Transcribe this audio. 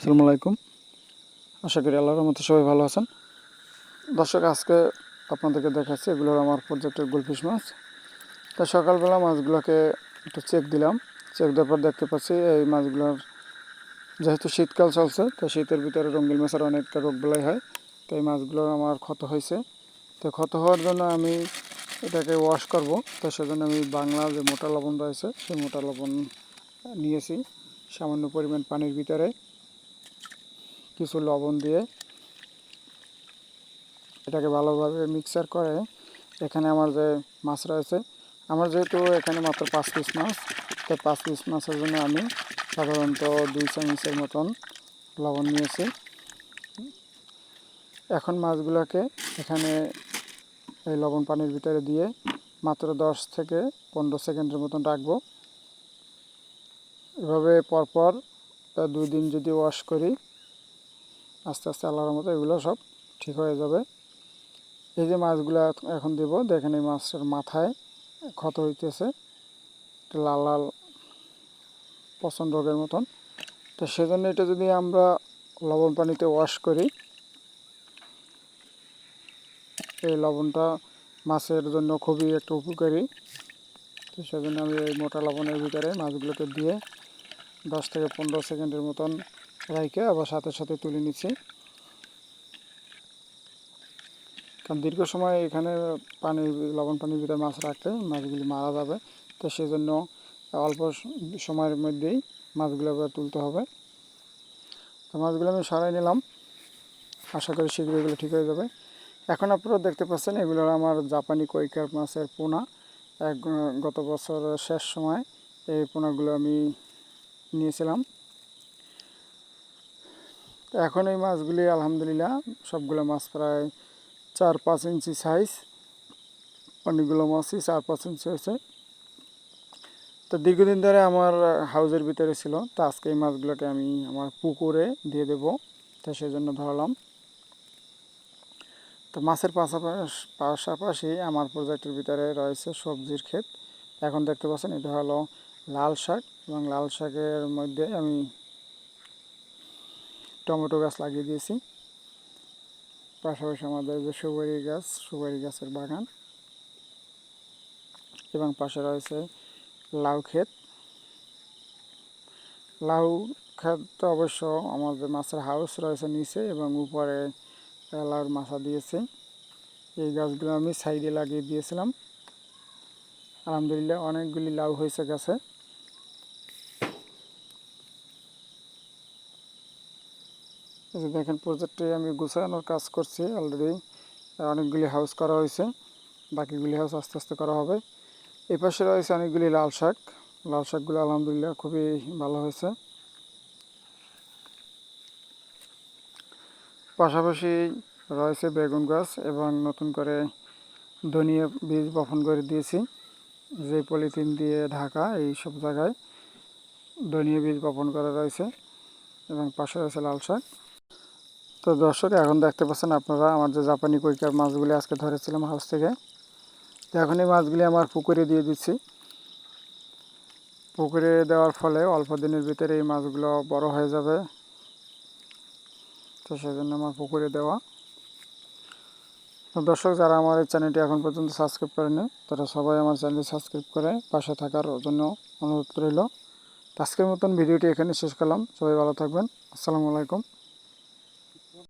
আসসালামু আলাইকুম। আশা করি আল্লাহর রহমতে সবাই ভালো আছেন। দর্শক, আজকে আপনাদেরকে দেখাচ্ছি, এগুলো আমার প্রজেক্টের গোলফিশ মাছ। তা সকালবেলা মাছগুলোকে একটু চেক দিলাম। চেক দেওয়ার পর দেখতে পাচ্ছি, এই মাছগুলোর যেহেতু শীতকাল চলছে, তো শীতের ভিতরে রঙ্গিল মাছের অনেকটা রোগ বেলাই হয়। তো এই মাছগুলোর আমার ক্ষত হয়েছে। তো ক্ষত হওয়ার জন্য আমি এটাকে ওয়াশ করব। তো সেজন্য আমি বাংলা যে মোটা লবণ রয়েছে, সেই মোটা লবণ নিয়েছি। সামান্য পরিমাণ পানির ভিতরে। কিছু লবণ দিয়ে এটাকে ভালোভাবে মিক্সার করে এখানে আমার যে মাছ রয়েছে, আমার যেহেতু এখানে মাত্র পাঁচ পিস মাছ, তো পাঁচ পিস মাছের জন্য আমি সাধারণত দুই চামচের মতন লবণ নিয়েছি। এখন মাছগুলোকে এখানে এই লবণ পানির ভিতরে দিয়ে মাত্র দশ থেকে পনেরো সেকেন্ডের মতন রাখব। এভাবে পরপর দুই দিন যদি ওয়াশ করি আস্তে আস্তে আল্লাহর মতো এগুলো সব ঠিক হয়ে যাবে। এই যে মাছগুলো এখন দেব, দেখেন এই মাছের মাথায় ক্ষত হইতেছে। লাল লাল পছন্দ রোগের মতন। তো সেজন্য এটা যদি আমরা লবণ পানিতে ওয়াশ করি, এই লবণটা মাছের জন্য খুবই একটা উপকারী। তো সেজন্য আমি এই মোটা লবণের ভিতরে মাছগুলোকে দিয়ে দশ থেকে পনেরো সেকেন্ডের মতন রাইকে আবার সাথে সাথে তুলে নিচ্ছি। কারণ দীর্ঘ সময় এখানে পানি, লবণ পানির ভিতরে মাছ রাখলে মাছগুলি মারা যাবে। তো সেজন্য অল্প সময়ের মধ্যেই মাছগুলো আবার তুলতে হবে। তো মাছগুলো আমি সরাই নিলাম। আশা করি শীঘ্রই এগুলো ঠিক হয়ে যাবে। এখন আপনারা দেখতে পাচ্ছেন, এগুলো আমার জাপানি কৈকার মাছের পোনা। এক, গত বছর শেষ সময় এই পোনাগুলো আমি নিয়েছিলাম। তো এখন এই মাছগুলি আলহামদুলিল্লাহ সবগুলো মাছ প্রায় চার পাঁচ ইঞ্চি সাইজ অনেকগুলো মাছই চার পাঁচ ইঞ্চি হয়েছে। তো দীর্ঘদিন ধরে আমার হাউজের ভিতরে ছিল, তো আজকে এই মাছগুলোকে আমি আমার পুকুরে দিয়ে দেব, তো সেই জন্য ধরলাম। তো মাছের পাশাপাশি পাশাপাশি আমার প্রজেক্টের ভিতরে রয়েছে সবজির ক্ষেত। এখন দেখতে পাচ্ছেন, এটা হলো লাল শাক এবং লাল শাকের মধ্যে আমি টমেটো গাছ লাগিয়ে দিয়েছি। পাশাপাশি আমাদের যে সুপারি গাছ, সুপারি গাছের বাগান এবং পাশে রয়েছে লাউ ক্ষেত। লাউ ক্ষেত তো অবশ্য আমাদের মাছের হাউস রয়েছে নিচে এবং উপরে লাউর মাছা দিয়েছে। এই গাছগুলো আমি সাইডে লাগিয়ে দিয়েছিলাম। আলহামদুলিল্লাহ অনেকগুলি লাউ হয়েছে গাছে। এই যে দেখেন প্রজেক্টে আমি গুছানোর কাজ করছি অলরেডি অনেকগুলি হাউস করা হয়েছে। বাকিগুলি হাউস আস্তে আস্তে করা হবে। এই পাশে রয়েছে অনেকগুলি লাল শাক। লাল শাকগুলো আলহামদুলিল্লাহ খুবই ভালো হয়েছে। পাশাপাশি রয়েছে বেগুন গাছ এবং নতুন করে ধনিয়া বীজ বপন করে দিয়েছি। যে পলিথিন দিয়ে ঢাকা, এই সব জায়গায় ধনিয়া বীজ বপন করা রয়েছে। এবং পাশে রয়েছে লাল শাক। তো দর্শক, এখন দেখতে পাচ্ছেন আপনারা আমার যে জাপানি কইকার মাছগুলি আজকে ধরেছিলাম হাউস থেকে। তো এখন এই মাছগুলি আমার পুকুরে দিয়ে দিচ্ছি। পুকুরে দেওয়ার ফলে অল্প দিনের ভিতরে এই মাছগুলো বড় হয়ে যাবে। তো সেজন্য আমার পুকুরে দেওয়া। তো দর্শক, যারা আমার এই চ্যানেলটি এখন পর্যন্ত সাবস্ক্রাইব করেনি তারা সবাই আমার চ্যানেলটি সাবস্ক্রাইব করে পাশে থাকার জন্য অনুরোধ রইল। আজকের মতন ভিডিওটি এখানে শেষ করলাম। সবাই ভালো থাকবেন। আসসালামু আলাইকুম।